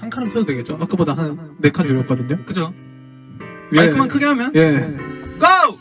한 칸은 펴도 되겠죠? 아까보다 한 네 칸 줄였거든요. 그죠? 예. 마이크만 크게 하면 예. 고!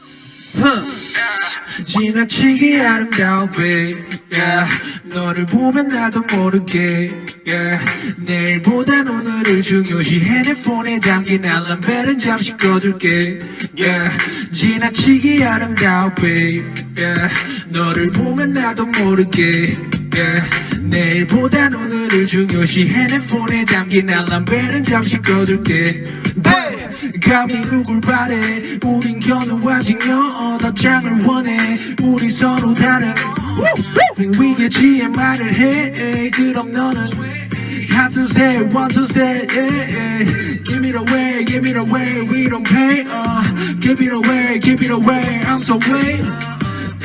지나치게 아름다워 babe yeah. 너를 보면 나도 모르게 yeah. 내일보단 오늘을 중요시해 내 폰에 담긴 알람벨은 잠시 꺼둘게 yeah. 지나치게 아름다워 babe yeah. 너를 보면 나도 모르게 yeah. 내일보단 오늘을 중요시해 내 폰에 담긴 알람벨은 잠시 꺼둘게. Hey. 감히 누굴 바래. 우린 견우와진 여어 장을 원해. 우리 서로 다른 위계지에 말을 해. 그럼 너는 하투세 원투세. Give it away give it away. We don't pay. Uh. Give it away give it away. I'm so way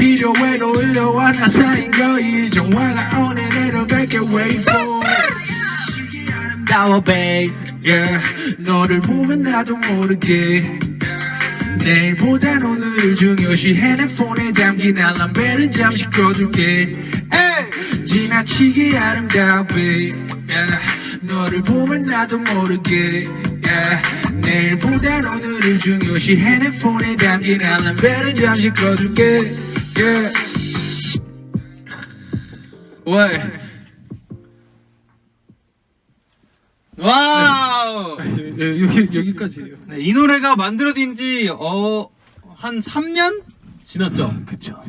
필요해 너 이러와 나 사인 거이 정화가 오네 내려갈게 wait for 아름다워 babe yeah. 너를 보면 나도 모르게 내일보단 오늘을 중요시해 내 폰에 담긴 알람벨은 잠시 꺼둘게 에이. 지나치게 아름다워 babe yeah. 너를 보면 나도 모르게 yeah. 내일보단 오늘을 중요시해 내 폰에 담긴 알람벨은 잠시 꺼둘게 yeah. 왜? 와우! 예, 여기 여기까지예요. 네, 이 노래가 만들어진 지, 어, 한 3년? 지났죠? 그쵸.